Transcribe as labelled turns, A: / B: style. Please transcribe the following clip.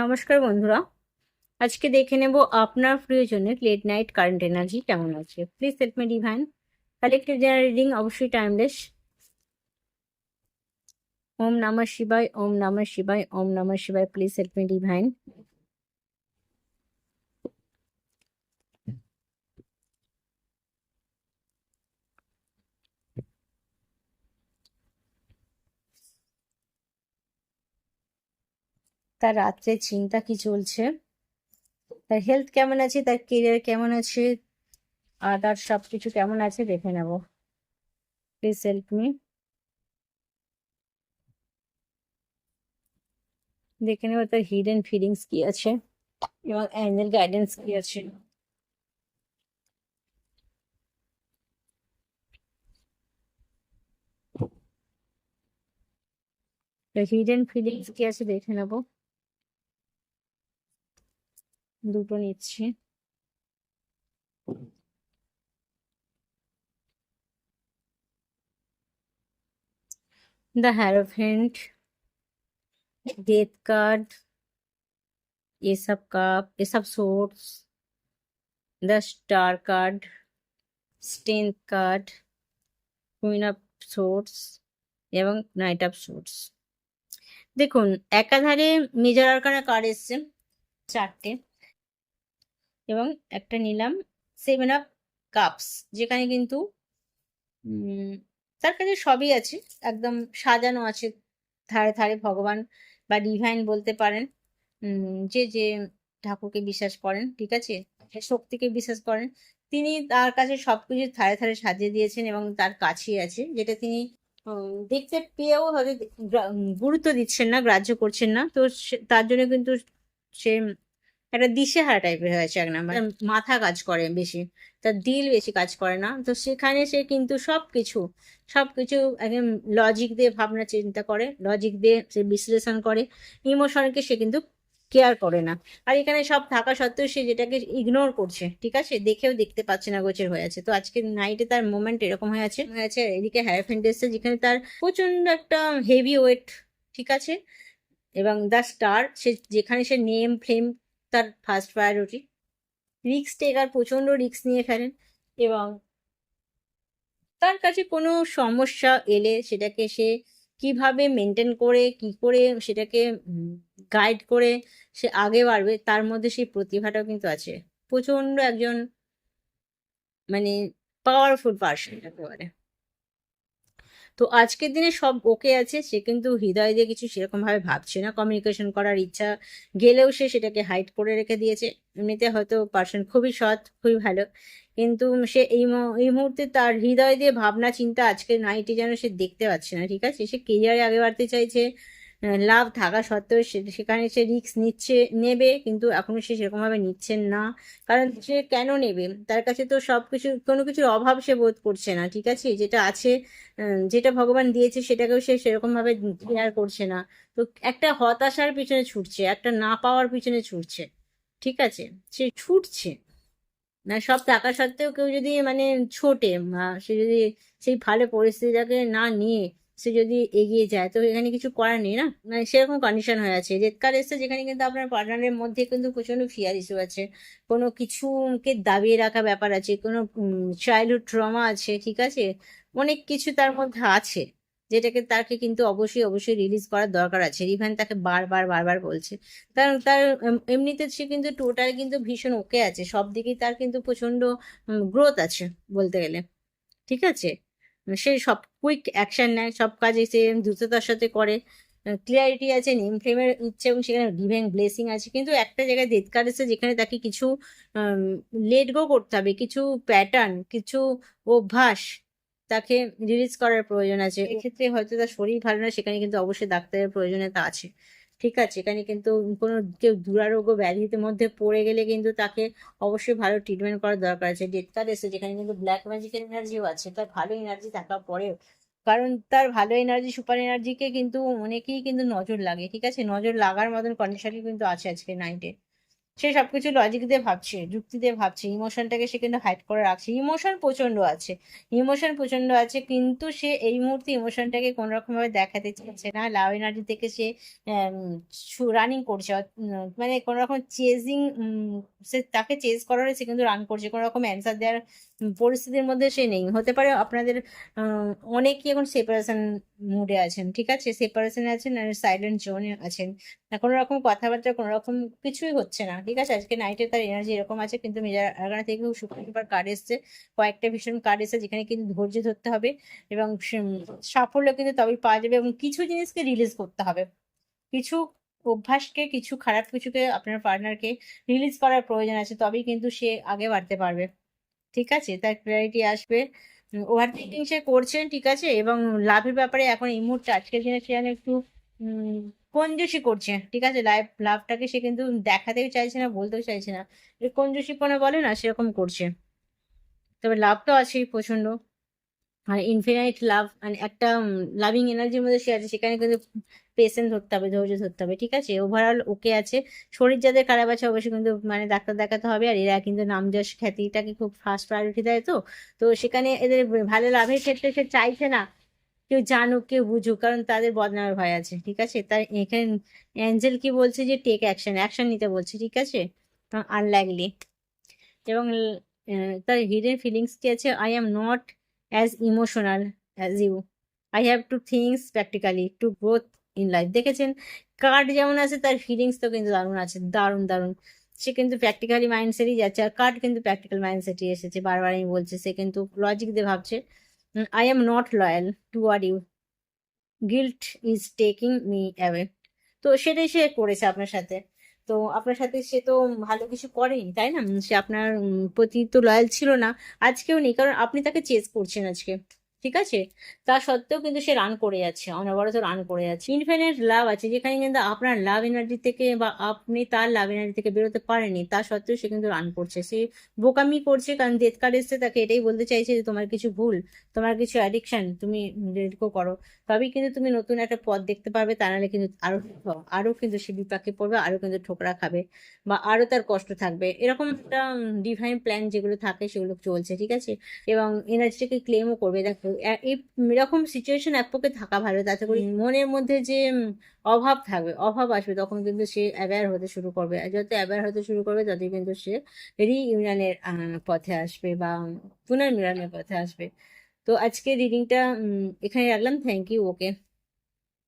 A: নমস্কার বন্ধুরা। আজকে দেখে নেব আপনার প্রিয়জনের লেট নাইট কারেন্ট এনার্জি কেমন আছে। Please help me divine collective general reading অবশ্যই টাইমলেস ওম নমঃ শিবায়, ওম নমঃ শিবায়, ওম নমঃ শিবায়। প্লিজ হেল্প মি ডিভাইন তার রাত্রে চিন্তা কি চলছে? তার হেলথ কেমন আছে? তার কেরিয়ার কেমন আছে? আর তার সব কিছু কেমন আছে দেখে নেব। প্লিজ হেল্প মি দেখে নেব তার হিডেন ফিলিংস কি আছে এবং অ্যাঞ্জেল গাইডেন্স কি আছে। হিডেন ফিলিংস কি আছে দেখে নেব। দুটো নিচ্ছি। দ্য হ্যারোভেন্ট ডেথ কার্ড এসব কাপ এসব সোর্স দ্য স্টার কার্ড স্টেন্থ কার্ড কুইন অফ সোর্স এবং নাইট অফ সোর্স দেখুন, একাধারে মেজর আর কার্ড এসছে, চারটে। এবং একটা নিলাম সেভেন অফ কাপস যেখানে কিন্তু তার কাছে সবই আছে একদম সাজানো আছে ধারে ধারে ভগবান বা ডিভাইন বলতে পারেন। যে যে ঠাকুরকে বিশ্বাস করেন ঠিক আছে? শক্তিকে বিশ্বাস করেন। তিনি তার কাছে সবকিছু ধারে ধারে সাজিয়ে দিয়েছেন এবং তার কাছেই আছে যেটা তিনি দেখতে পেয়েও হয়তো গুরুত্ব দিচ্ছেন না গ্রাহ্য করছেন না। তো সে- তার জন্য কিন্তু সে একটা দিশেহারা টাইপের হয়েছে এক নাম্বার মাথা কাজ করে বেশি তার দিল বেশি কাজ করে না। তো সেখানে সে কিন্তু সব কিছু সব কিছু একদম লজিক দিয়ে ভাবনা চিন্তা করে লজিক দিয়ে সে বিশ্লেষণ করে ইমোশনকে সে কিন্তু কেয়ার করে না। আর এখানে সব থাকা সত্ত্বেও সে যেটাকে ইগনোর করছে, ঠিক আছে? দেখেও দেখতে পাচ্ছে না গোচর হয়ে আছে। তো আজকে নাইটে তার মোমেন্ট এরকম হয়ে আছে। হয়ে আছে এদিকে হ্যারাফেন্ট এসছে যেখানে তার প্রচণ্ড একটা হেভি ওয়েট ঠিক আছে? এবং দ্য স্টার সে যেখানে সে নেম ফ্লেম তার ফার্স্ট প্রায়োরিটি রিক্স টেকার প্রচণ্ড রিক্স নিয়ে ফেলেন এবং তার কাছে কোনো সমস্যা এলে সেটাকে সে কীভাবে মেনটেন করে, কি করে সেটাকে গাইড করে সে আগে বাড়বে, তার মধ্যে সেই প্রতিভাটাও কিন্তু আছে। প্রচণ্ড একজন মানে পাওয়ারফুল পার্সন একেবারে তো আজকের দিনে সব ওকে আছে, সে কিন্তু হৃদয় দিয়ে কিছু সেরকমভাবে ভাবছে না। কমিউনিকেশন করার ইচ্ছা গেলেও সে সেটাকে হাইড করে রেখে দিয়েছে। এমনিতে হয়তো পার্সন খুবই সৎ, খুবই ভালো। কিন্তু সে এই এই মুহূর্তে তার হৃদয় দিয়ে ভাবনা, চিন্তা আজকে নাইটে যেন সে দেখতে পাচ্ছে না, ঠিক আছে? সে কেরিয়ারে আগে বাড়তে চাইছে লাভ থাকা সত্ত্বেও সেখানে সে রিস্ক নিচ্ছে, নেবে, কিন্তু এখনও সে সেরকমভাবে নিচ্ছেন না। কারণ সে কেন নেবে? তার কাছে তো সব কিছু কোনো কিছুর অভাব সে বোধ করছে না, ঠিক আছে? যেটা আছে যেটা ভগবান দিয়েছে, সেটাকেও সে সেরকমভাবে কেয়ার করছে না। তো একটা হতাশার পিছনে ছুটছে, একটা না পাওয়ার পিছনে ছুটছে, ঠিক আছে? সে ছুটছে। না সব থাকা সত্ত্বেও কেউ যদি মানে ছোটে সে যদি সেই ভালো পরিস্থিতিটাকে না নিয়ে সে যদি এগিয়ে যায়, তো এখানে কিছু করার নেই না? মানে সেরকম কন্ডিশন হয়ে আছে। রেড কার্ড এসছে যেখানে কিন্তু আপনার পার্টনারের মধ্যে কিন্তু প্রচণ্ড ফিয়ার ইস্যু আছে। কোনো কিছুকে দাবিয়ে রাখা ব্যাপার আছে, কোনো চাইল্ডহুড ট্রমা আছে, ঠিক আছে? অনেক কিছু তার মধ্যে আছে, যেটাকে তাকে কিন্তু অবশ্যই অবশ্যই রিলিজ করার দরকার আছে। রিভান তাকে বারবার বারবার বলছে। তার তার এমনিতে সে কিন্তু টোটাল কিন্তু ভীষণ ওকে আছে। সব দিকেই তার কিন্তু প্রচণ্ড গ্রোথ আছে বলতে গেলে। ঠিক আছে? সে সব কুইক অ্যাকশন নেয়, সব কাজে সে দ্রুততার সাথে করে। ক্লিয়ারিটি আছে নেম ফ্লেমের ইচ্ছে এবং সেখানে ডিভাইন ব্লেসিং আছে। কিন্তু একটা জায়গায় কার্ড এসে যেখানে তাকে কিছু লেট গো করতে হবে, কিছু প্যাটার্ন কিছু অভ্যাস তাকে রিলিজ করার প্রয়োজন আছে। এক্ষেত্রে হয়তো তার শরীর ভালো না, সেখানে কিন্তু অবশ্যই ডাক্তারের প্রয়োজনীয়তা আছে। ঠিক আছে, এখানে কিন্তু কোনো কেউ দুরারোগ্য ব্যাধির মধ্যে পড়ে গেলে কিন্তু তাকে অবশ্যই ভালো ট্রিটমেন্ট করার দরকার আছে। ডেথ কার্ড এসে যেখানে কিন্তু ব্ল্যাক ম্যাজিকের এনার্জিও আছে, তার ভালো এনার্জি থাকা পরেও। কারণ তার ভালো এনার্জি সুপার এনার্জিকে কিন্তু অনেকেই কিন্তু নজর লাগে, ঠিক আছে? নজর লাগার মতন কন্ডিশনই কিন্তু আছে আজকে নাইটে সে সবকিছু লজিক দিয়ে ভাবছে যুক্তি দিয়ে ভাবছে। ইমোশনটাকে সে কিন্তু হাইড করে রাখছে। ইমোশন প্রচণ্ড আছে। ইমোশন প্রচণ্ড আছে কিন্তু সে এই মুহূর্তে ইমোশনটাকে কোনো রকম ভাবে দেখাতে চাইছে না। লাভ এনার্জি থেকে সে রানিং করছে। মানে কোনো রকম চেজিং সে তাকে চেজ করার সে কিন্তু রান করছে। কোনো রকম অ্যান্সার দেওয়ার পরিস্থিতির মধ্যে সে নেই। হতে পারে আপনাদের আহ, অনেকেই এখন সেপারেশন মুডে আছেন ঠিক আছে? সেপারেশনে আছেন আর সাইলেন্ট জোনে আছেন। কোনো রকম কথাবার্তা কোনো রকম কিছুই হচ্ছে না। ঠিক আছে, আজকে নাইটে তার এনার্জি এরকম আছে, কিন্তু মেজার থেকে সুপার কার্ড এসছে। কয়েকটা ভীষণ কার্ড এসছে যেখানে কিন্তু ধৈর্য ধরতে হবে এবং সাফল্য কিন্তু তবেই পাওয়া যাবে এবং কিছু জিনিসকে রিলিজ করতে হবে। কিছু অভ্যাসকে, কিছু খারাপ কিছুকে আপনার পার্টনারকে রিলিজ করার প্রয়োজন আছে, তবেই কিন্তু সে আগে বাড়তে পারবে। ঠিক আছে? তার ক্ল্যারিটি আসবে। ওভার থিঙ্কিং সে করছেন, ঠিক আছে? এবং লাভের ব্যাপারে এখন এই মুহূর্তে আজকের দিনে সে একটু কঞ্জুসি করছে? ঠিক আছে লাইফ লাভটাকে সে কিন্তু দেখাতেও চাইছে না, বলতেও চাইছে না। কঞ্জুসিপনা বলে না, সেরকম করছে। তবে লাভ তো আছেই প্রচণ্ড আর ইনফিনাইট লাভ মানে একটা লাভিং এনার্জির মধ্যে সে আছে, সেখানে কিন্তু পেশেন্ট ধরতে হবে, ধৈর্য ধরতে হবে, ঠিক আছে? ওভারঅল ওকে আছে। শরীর যাদের খারাপ আছে, অবশ্যই কিন্তু মানে ডাক্তার দেখাতে হবে। আর এরা কিন্তু নাম যশ খ্যাতিটাকে খুব ফার্স্ট প্রায়োরিটি দেয় তো। তো সেখানে এদের ভালো লাভের ক্ষেত্রে সে চাইছে না কেউ জানুক, কেউ বুঝুক, কারণ তাদের বদনামের ভয় আছে, ঠিক আছে? তার এখানে অ্যাঞ্জেল কি বলছে যে টেক অ্যাকশন অ্যাকশন নিতে বলছে, ঠিক আছে? আনলাইকলি এবং তার হিডেন ফিলিংস কি আছে? I am not as emotional as you I have to thinks practically to growth in life দেখেছেন? কার্ড যেমন আছে, তার ফিলিংস তো কিন্তু দারুণ আছে, দারুণ দারুণ। সে কিন্তু প্র্যাকটিক্যালি মাইন্ডসেটই যাচ্ছে, আর কার্ড কিন্তু প্র্যাকটিক্যাল মাইন্ডসেটই এসেছে। বারবার আমি বলছে, সে কিন্তু লজিক দিয়ে ভাবছে। I am not loyal to R you is is taking away. তো সেটাই সে করেছে আপনার সাথে। তো আপনার সাথে সে তো ভালো কিছু করেনি, তাই না? সে আপনার প্রতি তো লয়াল ছিল না। আজকেও নেই, কারণ আপনি তাকে চেস করছেন আজকে। ঠিক আছে? তা সত্ত্বেও কিন্তু সে রান করে যাচ্ছে, অনবরত রান করে যাচ্ছে। ইনফিনিট লাভ আছে, যেখানে কিন্তু আপনার লাভ এনার্জি থেকে বা আপনি তার লাভ এনার্জি থেকে বেরোতে পারেনি তা সত্ত্বেও সে কিন্তু রান করছে। সে বোকামি করছে, কারণ ডেথ কার্ড এসছে, তাকে এটাই বলতে চাইছে যে, তোমার কিছু ভুল, তোমার কিছু অ্যাডিকশন তুমি রেডকো করো। তবেই কিন্তু তুমি নতুন একটা পথ দেখতে পারবে তা নাহলে কিন্তু আরও আরও কিন্তু সে বিপাকে পড়বে, আরও কিন্তু ঠোকরা খাবে বা আরও তার কষ্ট থাকবে। এরকম একটা ডিভাইন প্ল্যান যেগুলো থাকে, সেগুলো চলছে, ঠিক আছে? এবং এনার্জিটাকে ক্লেমও করবে। দেখো এরকম সিচুয়েশন এক পক্ষে থাকা ভালো তাতে করে মনের মধ্যে যে অভাব থাকবে অভাব আসবে তখন কিন্তু সে অ্যাওয়্যার হতে শুরু করবে। যত অ্যাওয়্যার হতে শুরু করবে ততই কিন্তু সে রিইউনিয়নের পথে আসবে বা পুনর্মিলনের পথে আসবে। তো আজকে রিডিংটা এখানে রাখলাম। Thank you okay